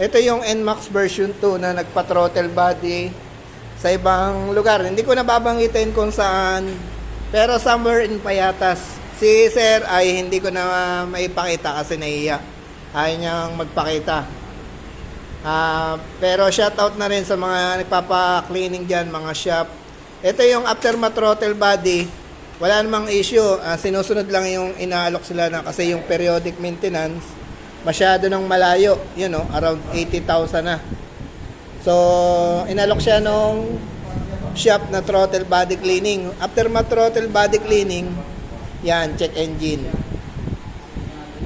Ito yung NMAX version 2 na nagpa-throttle body sa ibang lugar. Hindi ko nababanggitin kung saan, pero somewhere in Payatas. Si Sir ay hindi ko na maipakita kasi nahiya. Ayaw niyang magpakita. Ah, pero shoutout na rin sa mga nagpapa-cleaning dyan, mga shop. Ito yung after ma-throttle body, wala namang issue. Ah, sinusunod lang yung inaalok sila na kasi yung periodic maintenance, masyado nang malayo. Yun know, around 80,000 na. So, inalok siya nung shop na throttle body cleaning. After ma-throttle body cleaning, yan, check engine.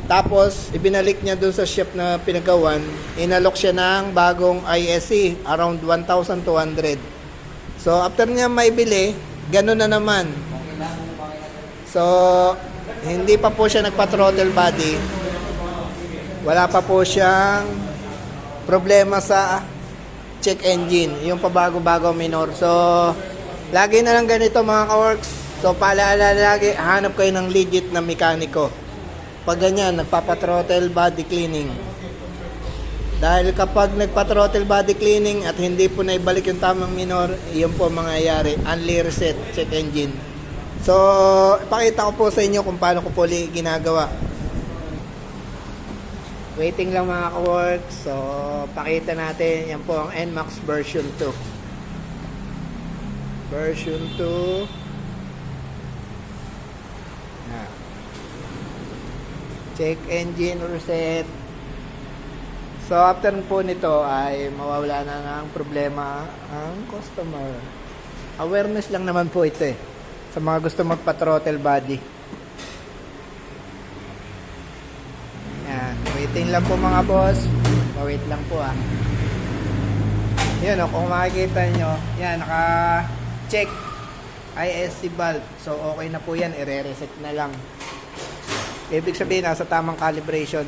Tapos, ibinalik niya doon sa shop na pinagawan, inalok siya ng bagong ISC, around 1,200. So, after niya maibili, ganun na naman. So, hindi pa po siya nagpa-throttle body. Wala pa po siyang problema sa check engine, yung pabago-bago minor. So, lagi na lang ganito mga ka-works. So, paalala lagi, hanap kayo ng legit na mekaniko. Pag ganyan, nagpapa-throttle body cleaning. Dahil kapag nagpa-throttle body cleaning at hindi po naibalik yung tamang minor, yun po mangyayari. Unli reset check engine. So, ipakita ko po sa inyo kung paano ko po ginagawa. Waiting lang mga ka-work. So, pakita natin. Yan po ang NMAX version 2. Version 2. Yan. Check engine reset. So, after po nito ay mawawala na ng problema ang customer. Awareness lang naman po ito eh. Sa mga gusto magpa-throttle body. Yan. Waiting lang po mga boss. Wait lang po ah. Yun o, kung makikita nyo, yan, naka-check ISC valve. So, okay na po yan. I-reset na lang. Ibig sabihin, nasa tamang calibration.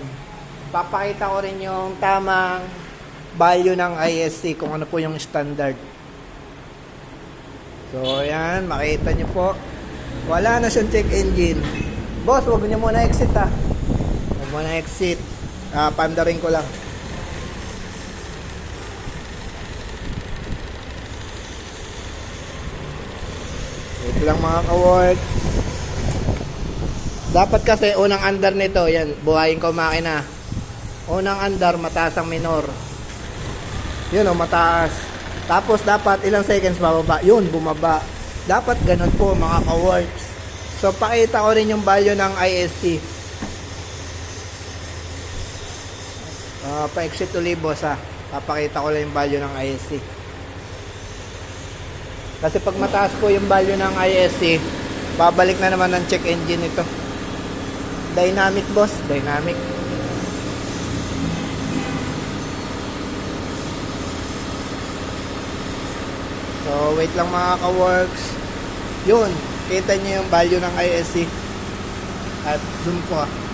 Papakita ko rin yung tamang value ng ISC, kung ano po yung standard. So, yan, makita nyo po. Wala na siyang check engine. Boss, wag niyo muna exit ah. Huwag mo na exit. Ah, pandarin ko lang. Wait lang mga ka-work. Dapat kasi unang andar nito, yan, buhayin ko makina. Unang andar, mataas ang minor. Yun o, mataas. Tapos dapat ilang seconds bababa. Yun, bumaba. Dapat ganun po mga ka-works. So, pakita ko rin yung value ng ISC. Ah, pa-exit ulit boss ha. Papakita ko lang yung value ng ISC. Kasi pag mataas po yung value ng ISC, babalik na naman ng check engine ito. Dynamic boss, dynamic. So, wait lang mga ka-works. Yun, kita nyo yung value ng ISC. At zoom ko ah.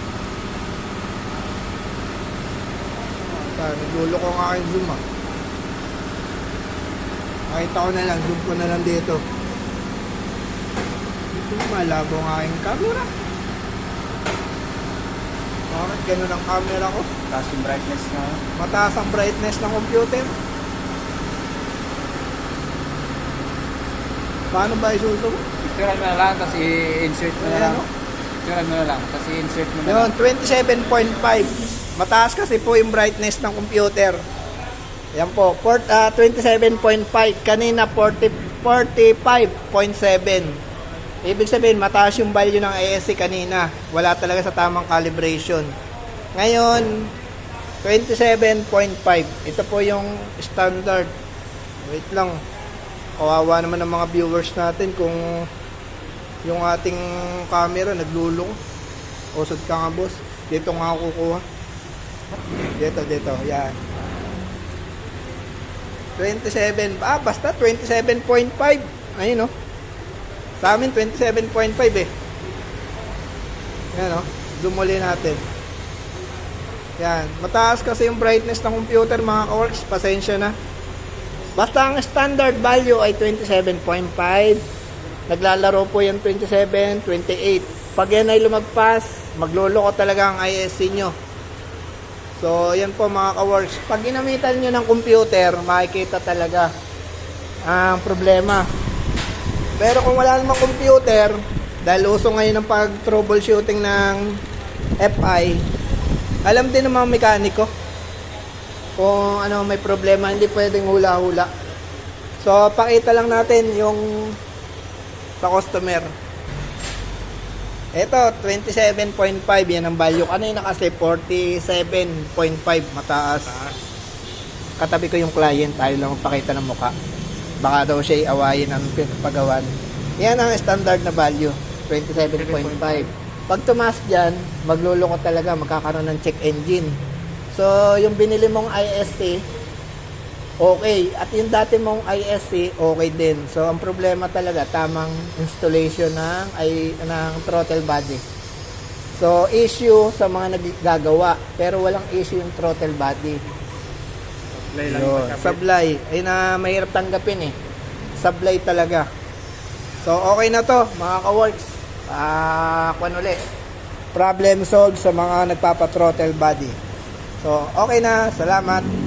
Ah, nagulo ko ang aking zoom ah. Nakita ko na lang, zoom ko na lang dito. Dito malabo ang aking camera. Bakit ganun ang camera ko? Taas yung brightness na. Mataas ang brightness ng computer. Paano ba isusunod? Picturean mo na lang, tapos i-insert mo na lang. oh. Picturean mo na lang, tapos i-insert mo na Yun, lang. 27.5. Mataas kasi po yung brightness ng computer. Yan po, port, ah, 27.5. Kanina 40, 45.7. Ibig sabihin, mataas yung value ng ASC kanina. Wala talaga sa tamang calibration. Ngayon, 27.5. Ito po yung standard. Wait lang. Kawawa naman ng mga viewers natin kung yung ating camera naglulong. Usod ka nga boss. Dito nga ako kukuha. Dito, dito. Yan. 27. Ah, basta 27.5. Ayun, no? Sa amin, 27.5 eh. Yan, no? Zoom uli natin. Yan. Mataas kasi yung brightness ng computer, mga ka-works. Pasensya na. Basta ang standard value ay 27.5. Naglalaro po yan 27, 28. Pag yan ay lumagpas, magloloko talaga ang ISC nyo. So, yan po mga ka-works. Pag ginamitan nyo ng computer, makikita talaga ang problema. Pero kung wala namang computer, dahil uso ngayon ng pag-troubleshooting ng FI, alam din ng mga mekaniko kung ano may problema, hindi pwedeng hula-hula. So, pakita lang natin yung sa customer. Ito, 27.5 yan ang value. Kanina kasi 47.5 mataas. Katabi ko yung client, tayo lang magpakita ng muka. Baka daw siya iawayin ang pinapagawan. Yan ang standard na value, 27.5. Pag tumaas dyan, magluloko talaga, magkakaroon ng check engine. So, yung binili mong ISC, okay. At yung dati mong ISC, okay din. So, ang problema talaga, tamang installation ng, ay, ng throttle body. So, issue sa mga naggagawa, pero walang issue yung throttle body. Yun, sablay. Ay na mahirap tanggapin eh. Sablay talaga. So, okay na to, mga ka-works. Ah, kwan ulit. Problem solved sa mga nagpapa-throttle body. So, okay na. Salamat.